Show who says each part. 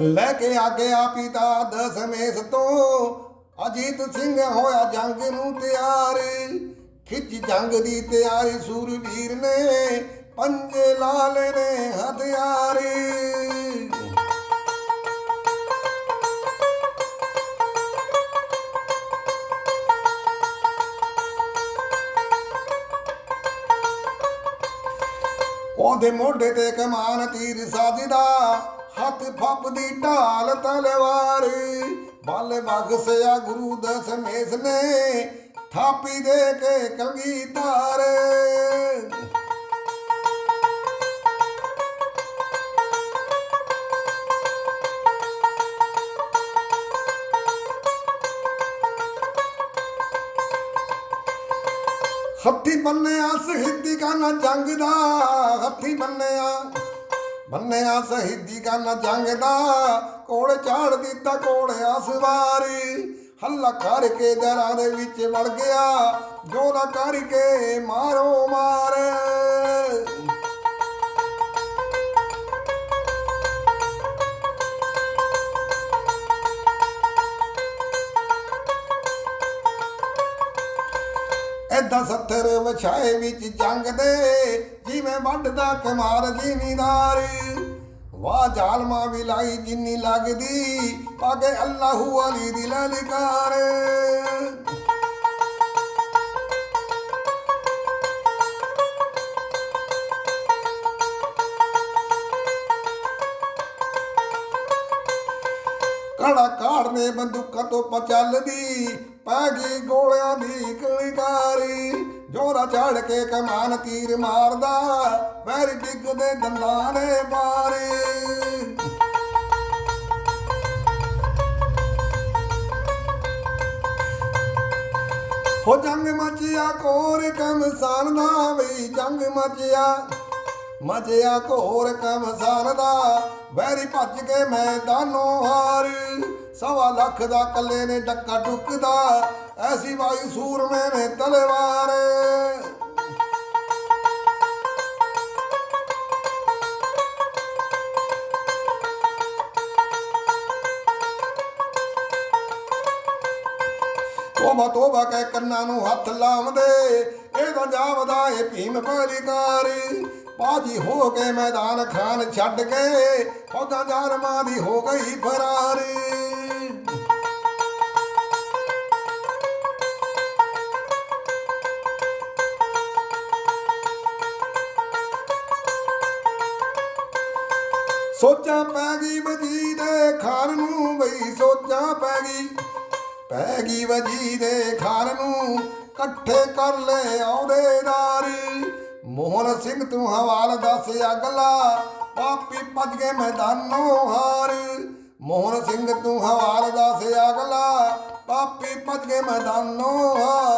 Speaker 1: ਲੈ ਕੇ ਆ ਗਿਆ ਪਿਤਾ ਦਸਮੇਸ ਤੋਂ। ਅਜੀਤ ਸਿੰਘ ਹੋਇਆ ਜੰਗ ਨੂੰ ਤਿਆਰ। ਖਿੱਚ ਜੰਗ ਦੀ ਤਿਆਰੀ ਸੂਰਬੀਰ ਨੇ। ਪੰਜੇ ਲਾਲੇ ਨੇ ਹਥਿਆਰੀ। ਉਹਦੇ ਮੋਢੇ ਤੇ ਕਮਾਨ ਤੀਰ ਸਾਜਦਾ, ਹੱਥ ਫੱਪਦੀ ਢਾਲ ਤਲਵਾਰ। ਬਲ ਬਖਸਿਆ ਗੁਰੂ ਦਸਮੇਸ਼ ਨੇ ਥਾਪੀ ਦੇ ਕੇ ਕਲਗੀ ਧਾਰ। ਹੱਥੀ ਬੰਨਿਆ ਸ਼ਹੀਦੀ ਕਾਨਾ ਜੰਗ ਦਾ, ਹੱਥੀ ਬੰਨਿਆ ਬੰਨਿਆ ਸ਼ਹੀਦੀ ਕਾਨਾ ਜੰਗ ਦਾ। ਕੋਲ ਝਾੜ ਦਿੱਤਾ ਕੋੜਿਆ ਸਵਾਰੀ ਹੱਲਾ ਕਰਕੇ ਦਰਾਂ ਦੇ ਵਿੱਚ ਵੜ ਗਿਆ। ਜੋਰਾ ਕਰਕੇ ਮਾਰੋ, ਮਾਰ ਐਦਾਂ ਸੱਥਰ ਵਿਛਾਏ ਵਿੱਚ ਜੰਗ ਦੇ, ਜਿਵੇਂ ਵੱਢਦਾ ਕਮਾਰ ਜ਼ਿਮੀਦਾਰ। ਵਾਹ ਜ਼ਾਲਮਾ ਵੀ ਲਾਈ ਜਿੰਨੀ ਲੱਗਦੀ, ਪਾਗੇ ਅੱਲਾਹੂ ਅਲੀ ਦੀ ਲਲਕਾਰ। ਕੜਾ ਕਾੜਨੇ ਬੰਦੂਕਾਂ ਤੋਂ ਪਚਲਦੀ ਪੈ ਗਈ ਗੋਲਿਆਂ ਦੀ ਕਲਿਕਾਰੀ ਜੋਰਾ ਝਾੜ ਕੇ ਕਮਾਨ ਤੀਰ ਮਾਰਦਾ, ਵੈਰ ਡਿੱਗਦੇ ਦੰਦਾਂ ਨੇ ਮਾਰੇ। ਹੋ ਜੰਗ ਮਚਿਆ ਕੋਰ ਕਮਸਾਨ ਦਾ ਵੀ ਜੰਗ ਮਚਿਆ। ਮਚਿਆ ਘੋਰ ਕਮਸਾਨ ਦਾ, ਵੈਰੀ ਭੱਜ ਕੇ ਮੈਦਾਨੋਂ ਹਾਰ। ਸਵਾ ਲੱਖ ਦਾ ਕੱਲੇ ਨੇ ਡੱਕਾ ਟੁੱਕਦਾ ਐਸੀ ਵਾਈ ਸੂਰਮੇ ਨੇ ਤਲਵਾਰ। ਤੋਬਾ ਤੋਬਾ ਕਹਿ ਕੰਨਾਂ ਨੂੰ ਹੱਥ ਲਾਉਂਦੇ ਇਹ ਤਾਂ ਜਾਵਦਾ ਭੀਮ ਪਰਿਕਾਰੀ ਬਾਜੀ ਹੋ ਕੇ ਮੈਦਾਨ ਖਾਨ ਛੱਡ ਕੇ, ਫੌਜਾਂ ਜਾਰਮਾਂ ਦੀ ਹੋ ਗਈ ਫਰਾਰੀ। ਸੋਚਾਂ ਪੈ ਗਈ ਵਜੀ ਦੇ ਖਾਨ ਨੂੰ ਬਈ ਸੋਚਾਂ ਪੈ ਗਈ। ਪੈ ਗਈ ਵਜੀ ਦੇ ਖਾਨ ਨੂੰ ਇਕੱਠੇ ਕਰ ਲੈ ਆਉਦੇਦਾਰੀ ਮੋਹਨ ਸਿੰਘ ਤੂੰ ਹਵਾਲ ਦੱਸ ਅਗਲਾ, ਪਾਪੀ ਭੱਜ ਗਏ ਮੈਦਾਨੋਂ ਹਾਰ। ਮੋਹਨ ਸਿੰਘ ਤੂੰ ਹਵਾਲ ਦੱਸ ਅਗਲਾ, ਪਾਪੀ ਭੱਜ ਗਏ ਮੈਦਾਨੋਂ ਹਾਰ।